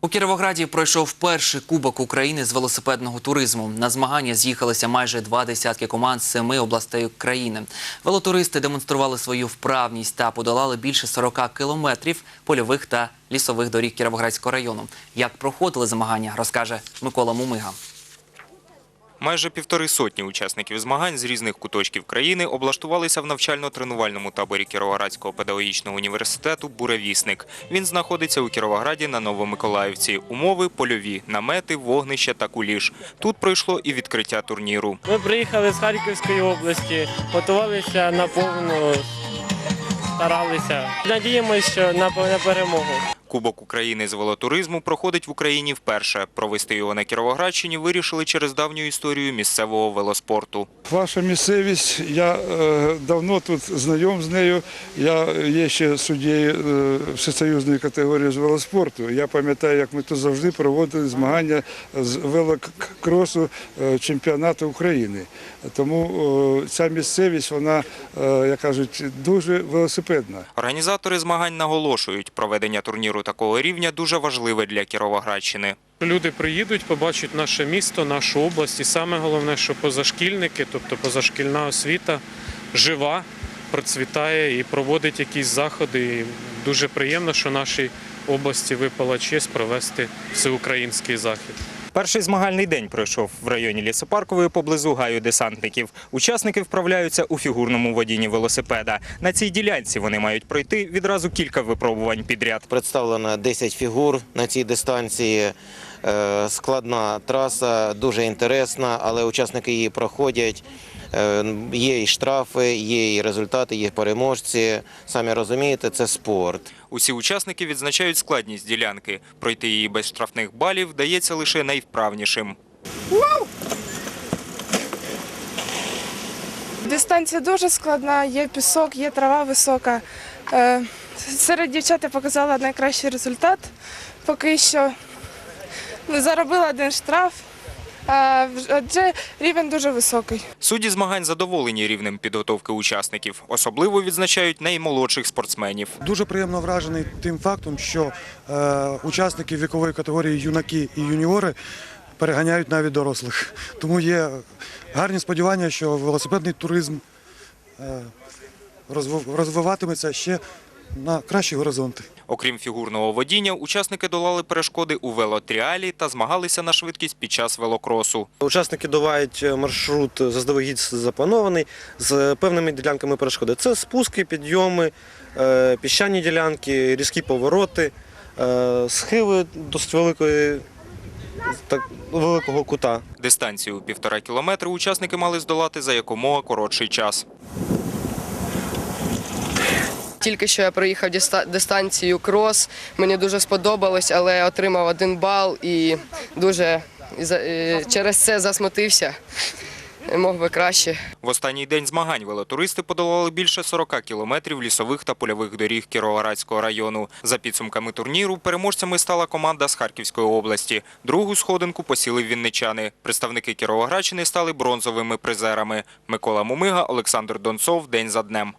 У Кіровограді пройшов перший кубок України з велосипедного туризму. На змагання з'їхалися майже два десятки команд з семи областей країни. Велотуристи демонстрували свою вправність та подолали більше 40 кілометрів польових та лісових доріг Кіровоградського району. Як проходили змагання, розкаже Микола Мумига. Майже півтори сотні учасників змагань з різних куточків країни облаштувалися в навчально-тренувальному таборі Кіровоградського педагогічного університету «Буревісник». Він знаходиться у Кіровограді на Новомиколаївці. Умови – польові, намети, вогнище та куліш. Тут пройшло і відкриття турніру. Ми приїхали з Харківської області, готувалися наповну, старалися. Надіємося, що на на перемогу. Кубок України з велотуризму проходить в Україні вперше. Провести його на Кіровоградщині вирішили через давню історію місцевого велоспорту. Ваша місцевість, я е, давно тут знайом з нею. Я є ще суддєю е, всесоюзної категорії з велоспорту. Я пам'ятаю, як ми тут завжди проводили змагання з велокросу е, чемпіонату України. Тому ця місцевість, вона, як кажуть, дуже велосипедна. Організатори змагань наголошують, проведення турніру такого рівня дуже важливе для Кіровоградщини. Люди приїдуть, побачать наше місто, нашу область, і саме головне, що позашкільники, тобто позашкільна освіта, жива, процвітає і проводить якісь заходи. І дуже приємно, що нашій області випала честь провести всеукраїнський захід. Перший змагальний день пройшов в районі лісопаркової поблизу гаю десантників. Учасники вправляються у фігурному водінні велосипеда. На цій ділянці вони мають пройти відразу кілька випробувань підряд. Представлено 10 фігур на цій дистанції. Е, Складна траса, дуже інтересна, але учасники її проходять. Е, Є і штрафи, є і результати, є переможці. Самі розумієте, це спорт. Усі учасники відзначають складність ділянки. Пройти її без штрафних балів вдається лише найвправнішим. Дистанція дуже складна, є пісок, є трава висока. Е, Серед дівчат я показала найкращий результат. Поки що заробила один штраф, адже рівень дуже високий. Судді змагань задоволені рівнем підготовки учасників. Особливо відзначають наймолодших спортсменів. Дуже приємно вражений тим фактом, що е, учасники вікової категорії юнаки і юніори переганяють навіть дорослих. Тому є гарні сподівання, що велосипедний туризм е, розвиватиметься ще на кращі горизонти. Окрім фігурного водіння, учасники долали перешкоди у велотріалі та змагалися на швидкість під час велокросу. Учасники долають маршрут заздалегідь запланований з певними ділянками перешкоди. Це спуски, підйоми, е, піщані ділянки, різкі повороти, е, схили досить великої, так, великого кута. Дистанцію півтора кілометри учасники мали здолати за якомога коротший час. Тільки що я проїхав диста- дистанцію крос. Мені дуже сподобалось, але отримав один бал і дуже е, через це засмутився. Мог би краще. В останній день змагань велотуристи подолали більше 40 кілометрів лісових та польових доріг Кіровоградського району. За підсумками турніру переможцями стала команда з Харківської області. Другу сходинку посіли вінничани. Представники Кіровоградщини стали бронзовими призерами. Микола Мумига, Олександр Донцов. День за днем.